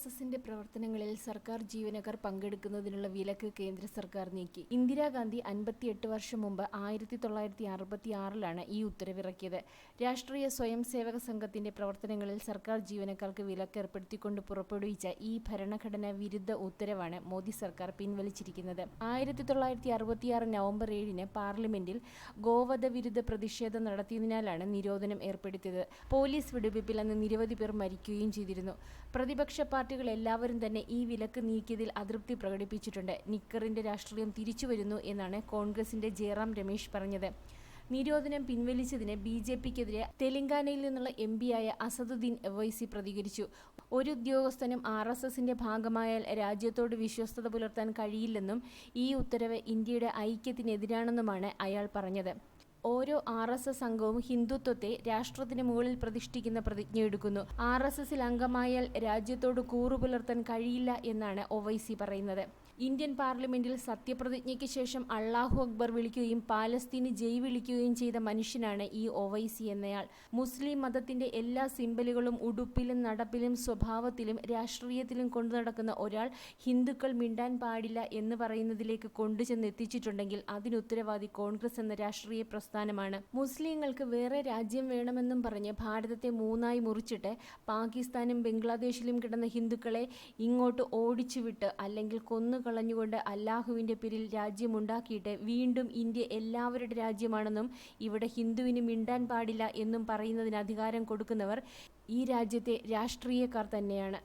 S എസിന്റെ പ്രവർത്തനങ്ങളിൽ സർക്കാർ ജീവനക്കാർ പങ്കെടുക്കുന്നതിനുള്ള വിലക്ക് കേന്ദ്ര സർക്കാർ നീക്കി. ഇന്ദിരാഗാന്ധി അൻപത്തിയെട്ട് വർഷം മുമ്പ് ആയിരത്തി തൊള്ളായിരത്തി അറുപത്തി ആറിലാണ് ഈ ഉത്തരവിറക്കിയത്. രാഷ്ട്രീയ സ്വയം സേവക സംഘത്തിന്റെ പ്രവർത്തനങ്ങളിൽ സർക്കാർ ജീവനക്കാർക്ക് വിലക്ക് ഏർപ്പെടുത്തിക്കൊണ്ട് പുറപ്പെടുവിച്ച ഈ ഭരണഘടനാ വിരുദ്ധ ഉത്തരവാണ് മോദി സർക്കാർ പിൻവലിച്ചിരിക്കുന്നത്. ആയിരത്തി തൊള്ളായിരത്തി അറുപത്തിയാറ് നവംബർ ഏഴിന് പാർലമെന്റിൽ ഗോവധ വിരുദ്ധ പ്രതിഷേധം നടത്തിയതിനാലാണ് നിരോധനം ഏർപ്പെടുത്തിയത്. പോലീസ് വെടിവെപ്പിൽ അന്ന് നിരവധി പേർ മരിക്കുകയും ചെയ്തിരുന്നു. പ്രതിപക്ഷ പാർട്ടികൾ എല്ലാവരും തന്നെ ഈ വിലക്ക് നീക്കിയതിൽ അതൃപ്തി പ്രകടിപ്പിച്ചിട്ടുണ്ട്. നിക്കറിന്റെ രാഷ്ട്രീയം തിരിച്ചുവരുന്നു എന്നാണ് കോൺഗ്രസിന്റെ ജയറാം രമേശ് പറഞ്ഞത്. നിരോധനം പിൻവലിച്ചതിന് ബി ജെ പിക്കെതിരെ തെലങ്കാനയിൽ നിന്നുള്ള എം പിയായ അസദുദ്ദീൻ ഒവൈസി പ്രതികരിച്ചു. ഒരു ഉദ്യോഗസ്ഥനും ആർ എസ് എസിന്റെ ഭാഗമായാൽ രാജ്യത്തോട് വിശ്വസ്തത പുലർത്താൻ കഴിയില്ലെന്നും ഈ ഉത്തരവ് ഇന്ത്യയുടെ ഐക്യത്തിനെതിരാണെന്നുമാണ് അയാൾ പറഞ്ഞത്. ഓരോ ആർ എസ് എസ് അംഗവും ഹിന്ദുത്വത്തെ രാഷ്ട്രത്തിന് മുകളിൽ പ്രതിഷ്ഠിക്കുന്ന പ്രതിജ്ഞയെടുക്കുന്നു ആർ എസ് എസിൽ അംഗമായാൽ രാജ്യത്തോട് കൂറു പുലർത്താൻ കഴിയില്ല എന്നാണ് ഒവൈസി പറയുന്നത്. ഇന്ത്യൻ പാർലമെന്റിൽ സത്യപ്രതിജ്ഞയ്ക്ക് ശേഷം അള്ളാഹു അക്ബർ വിളിക്കുകയും പാലസ്തീന് ജയ് വിളിക്കുകയും ചെയ്ത മനുഷ്യനാണ് ഈ ഒവൈസി എന്നയാൾ. മുസ്ലിം മതത്തിന്റെ എല്ലാ സിമ്പലുകളും ഉടുപ്പിലും നടപ്പിലും സ്വഭാവത്തിലും രാഷ്ട്രീയത്തിലും കൊണ്ടു നടക്കുന്ന ഒരാൾ ഹിന്ദുക്കൾ മിണ്ടാൻ പാടില്ല എന്ന് പറയുന്നതിലേക്ക് കൊണ്ടുചെന്ന് എത്തിച്ചിട്ടുണ്ടെങ്കിൽ അതിനുത്തരവാദി കോൺഗ്രസ് എന്ന രാഷ്ട്രീയ പ്രസ്ഥാനമാണ്. മുസ്ലിങ്ങൾക്ക് വേറെ രാജ്യം വേണമെന്നും പറഞ്ഞ് ഭാരതത്തെ മൂന്നായി മുറിച്ചിട്ട് പാകിസ്ഥാനും ബംഗ്ലാദേശിലും കിടന്ന ഹിന്ദുക്കളെ ഇങ്ങോട്ട് ഓടിച്ചുവിട്ട് അല്ലെങ്കിൽ കൊന്നുകളഞ്ഞുകൊണ്ട് അല്ലാഹുവിന്റെ പേരിൽ രാജ്യമുണ്ടാക്കിയിട്ട് വീണ്ടും ഇന്ത്യ എല്ലാവരുടെ രാജ്യമാണെന്നും ഇവിടെ ഹിന്ദുവിന് മിണ്ടാൻ പാടില്ല എന്നും പറയുന്നതിന് അധികാരം കൊടുക്കുന്നവർ ഈ രാജ്യത്തെ രാഷ്ട്രീയക്കാർ തന്നെയാണ്.